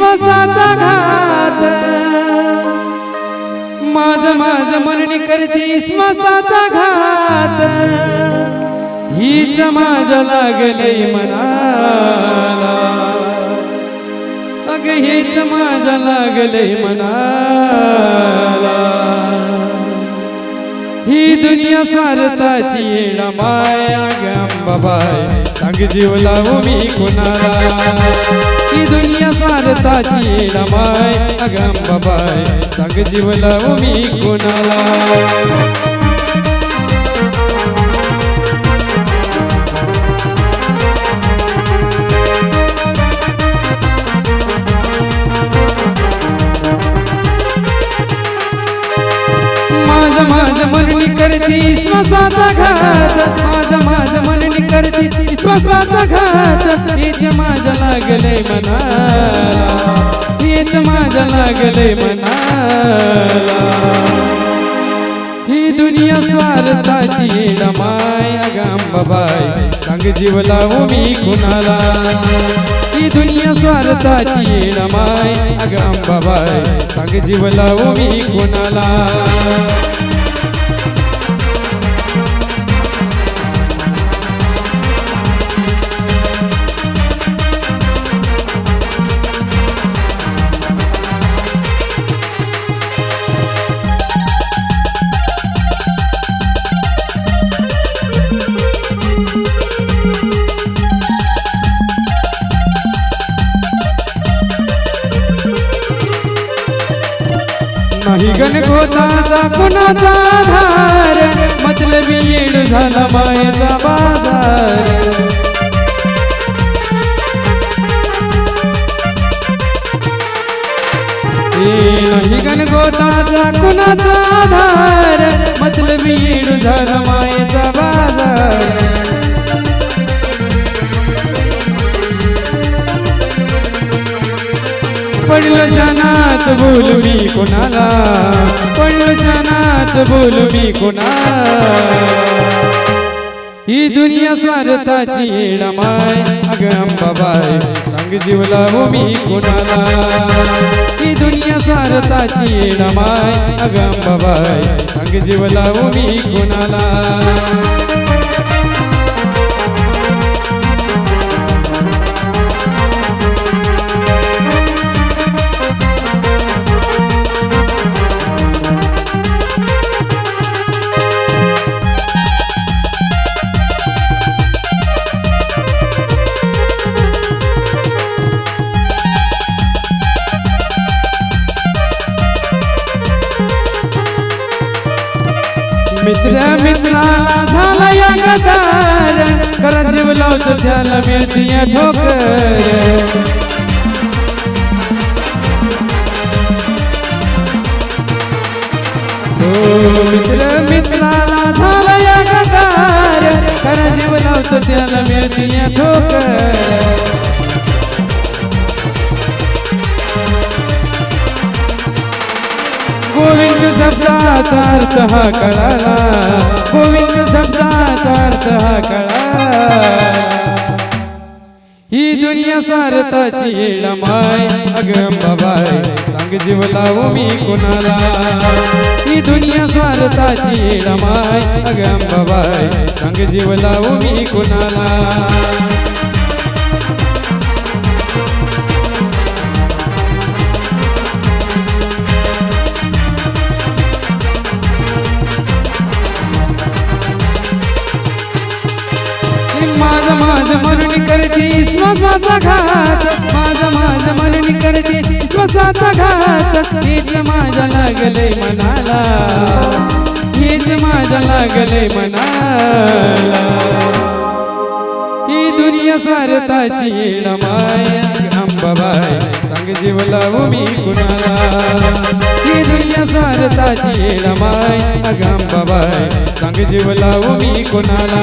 विश्वासाचा घात. माझ माझ म्हणणी करते विश्वासाचा घात. हीच माझ लागले मनाला. अग हीच माझ लागले मनाला. ही दुनिया स्वार्थाची येणा माया गंबाबाई सांग जीव लावू मी कुणाला ही दुनिया स्वार्थाची येणा माय अगंबाबाई सांग जीव लावू मी कुणाला करती विश्वासाचा घात. माझ माझ म्हणणी करती विश्वासाचा घात. हेच माझ लागले मनाला. हेच माझ लागले मनाला. ही दुनिया स्वार्थाची गाम अगंबाबाई सांग जीव लावू मी कुणाला? ही दुनिया स्वार्थाची माय अगंबाबाई सांग जीव लावू मी कुणाला? नाही. गणगोताचा कुणाचा धार मतलबी येड झाला मायेचा बाजार. ए नाही गणगोताचा कुणाचा धार मतलबी येड झाला मायेचा बाजार. पडलं शानात बोल मी कोणाला? पडलं शानात बोल मी कोणाला? ही दुनिया स्वार्थाची येडमाय अग बाबाय सांग जीवला हो मी कोणाला? ही दुनिया स्वार्थाची येडमाय अग बाबाय सांग जीवला हो मी कोणाला? मित्र मित्राला झाला या गदार. करा जीव लावतो त्याला मिळती या ठोकर. हो, मित्र मित्राला झाला या गदार. करा जीव लावतो त्याला मिळती या ठोकर. गोविंद शब्दाचा अर्थ हा कळाला गोविंद शब्दाचा अर्थ हा कळाला ही दुनिया सारताची लमाय येळमाय बाबाय सांग जीव लावू मी कोणाला? ही दुनिया स्वार्थाची येळमाय बाबाय सांग जीव लावू मी कोणाला? माझ माझ म्हणून करते श्वासाचा घात. माझ माझ म्हणून करते श्वासाचा घात. हेच माझ्या लागले मनाला. हेच माझ्या लागले मनाला. ही दुनिया स्वार्थाची माया. अंबाबाई सांग जीव लावू मी कुणाला? ही दुनिया स्वार्थाची येण माय. बाबाय सांग जीव लावू मी कुणाला?